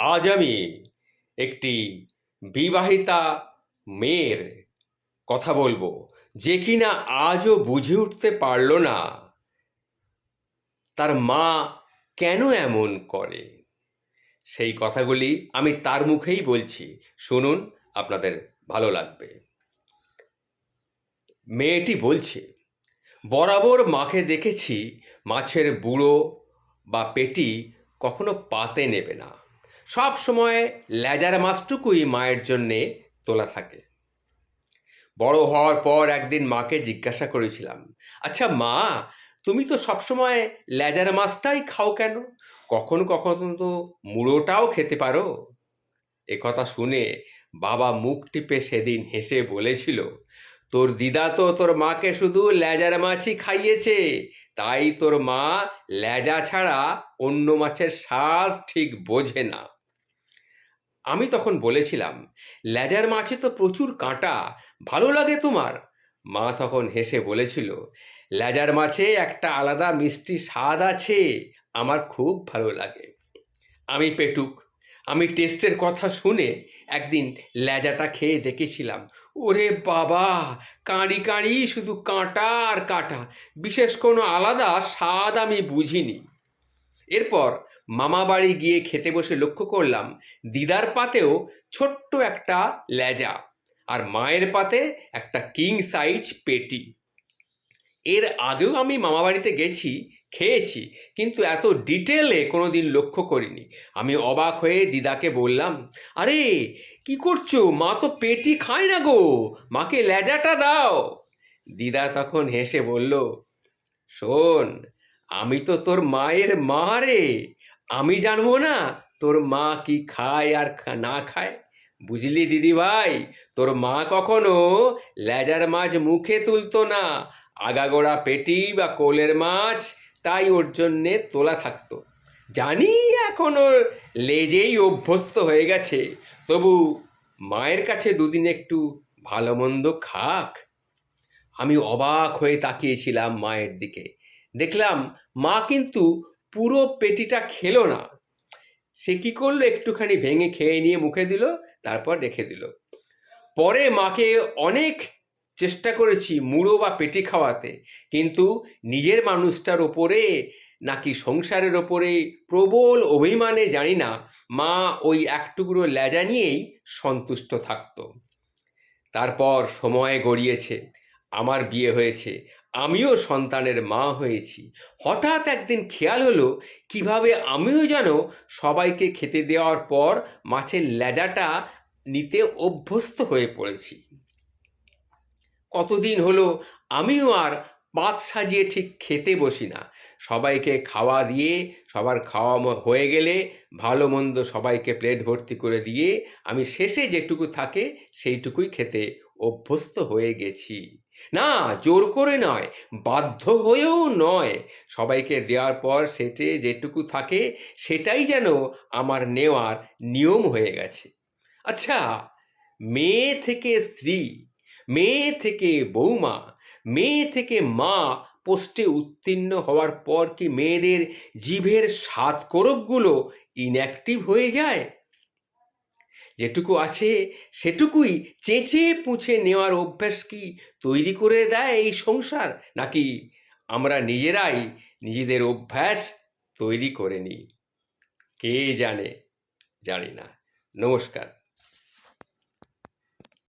আজ আমি একটি বিবাহিতা মেয়ের কথা বলব, যে কিনা আজও বুঝে উঠতে পারল না তার মা কেন এমন করে। সেই কথাগুলি আমি তার মুখেই বলছি। শুনুন, আপনাদের ভালো লাগবে। মেয়েটি বলছে, বরাবর মাকে দেখেছি, মাছের বুড়ো বা পেটি কখনো পাতে নেবে না। সব সময় লেজার মাছটুকুই মায়ের জন্যে তোলা থাকে। বড় হওয়ার পর একদিন মাকে জিজ্ঞাসা করেছিলাম আচ্ছা মা, তুমি তো সবসময় লেজার মাছটাই খাও কেন? কখন কখন তো মুড়োটাও খেতে পারো? কথা শুনে বাবা মুখ টিপে সেদিন হেসে বলেছিল, তোর দিদা তো তোর মাকে শুধু লেজার মাছই খাইয়েছে, তাই তোর মা লেজা ছাড়া অন্য মাছের স্বাদ ঠিক বোঝে না। আমি তখন বলেছিলাম, লেজার মাছে তো প্রচুর কাঁটা, ভালো লাগে তোমার? মা তখন হেসে বলেছিল, লেজার মাছে একটা আলাদা মিষ্টি স্বাদ আছে, আমার খুব ভালো লাগে। আমি পেটুক, আমি টেস্টের কথা শুনে একদিন লেজাটা খেয়ে দেখেছিলাম। ওরে বাবা, কাঁড়ি কাঁড়ি শুধু কাঁটা আর কাঁটা, বিশেষ কোনো আলাদা স্বাদ আমি বুঝিনি। এরপর মামা বাড়ি গিয়ে খেতে বসে লক্ষ্য করলাম দিদার পাতেও ছোট্ট একটা লেজা আর মায়ের পাতে একটা কিং সাইজ পেটি। এর আগেও আমি মামা বাড়িতে গেছি, খেয়েছি, কিন্তু এত ডিটেলে কোনো দিন লক্ষ্য করিনি। আমি অবাক হয়ে দিদাকে বললাম, আরে, কি করছ? মা তো পেটি খায় না গো। মাকে লেজাটা দাও। দিদা তখন হেসে বলল, শোন আমি তো তোর মায়ের মা রে। আমি জানব না তোর মা কি খায় আর না খায়। বুঝলি দিদি ভাই তোর মা কখনো লেজার মাছ মুখে তুলতো না। আগাগোড়া পেটি বা কোলের মাছ তাই ওর জন্যে তোলা থাকতো। জানি এখন ওর লেজেই অভ্যস্ত হয়ে গেছে। তবু মায়ের কাছে দুদিন একটু ভালো মন্দ খাক। আমি অবাক হয়ে তাকিয়েছিলাম মায়ের দিকে। দেখলাম মা কিন্তু পুরো পেটিটা খেলো না। সে কি করল? একটুখানি ভেঙে খেয়ে নিয়ে মুখে দিল, তারপর রেখে দিল। পরে মাকে অনেক চেষ্টা করেছি মুড়ো বা পেটি খাওয়াতে, কিন্তু নিজের মানুষটার ওপরে নাকি সংসারের ওপরে প্রবল অভিমানে জানি না মা ওই এক টুকরো নিয়েই সন্তুষ্ট থাকতো। তারপর সময় গড়িয়েছে। আমার বিয়ে হয়েছে, আমিও সন্তানের মা হয়েছি। হঠাৎ একদিন খেয়াল হলো, কীভাবে আমিও যেন সবাইকে খেতে দেওয়ার পর মাছের লেজাটা নিতে অভ্যস্ত হয়ে পড়েছি। কতদিন হলো, আমিও আর পাঁচ সাজিয়ে ঠিক খেতে বসি না। সবাইকে খাওয়া দিয়ে, সবার খাওয়া হয়ে গেলে, ভালো মন্দ সবাইকে প্লেট ভর্তি করে দিয়ে, আমি শেষে যেটুকু থাকে, সেইটুকুই খেতে অভ্যস্ত হয়ে গেছি। না, জোর করে নয়, বাধ্য হয়েও নয়। সবাইকে দেওয়ার পর সেটে যেটুকু থাকে, সেটাই যেন আমার নেওয়ার নিয়ম হয়ে গেছে। আচ্ছা মেয়ে থেকে স্ত্রী, মেয়ে থেকে বৌমা, মেয়ে থেকে মা পোস্টে উত্তীর্ণ হওয়ার পর কি মেয়েদের জিভের স্বাদ করবগুলো ইনঅ্যাক্টিভ হয়ে যায়? যেটুকু আছে সেটুকুই চেঁচে পুঁছে নেওয়ার অভ্যাস কি তৈরি করে দেয় এই সংসার? নাকি আমরা নিজেরাই নিজেদের অভ্যাস তৈরি করে নিই? কে জানে? জানি না। নমস্কার।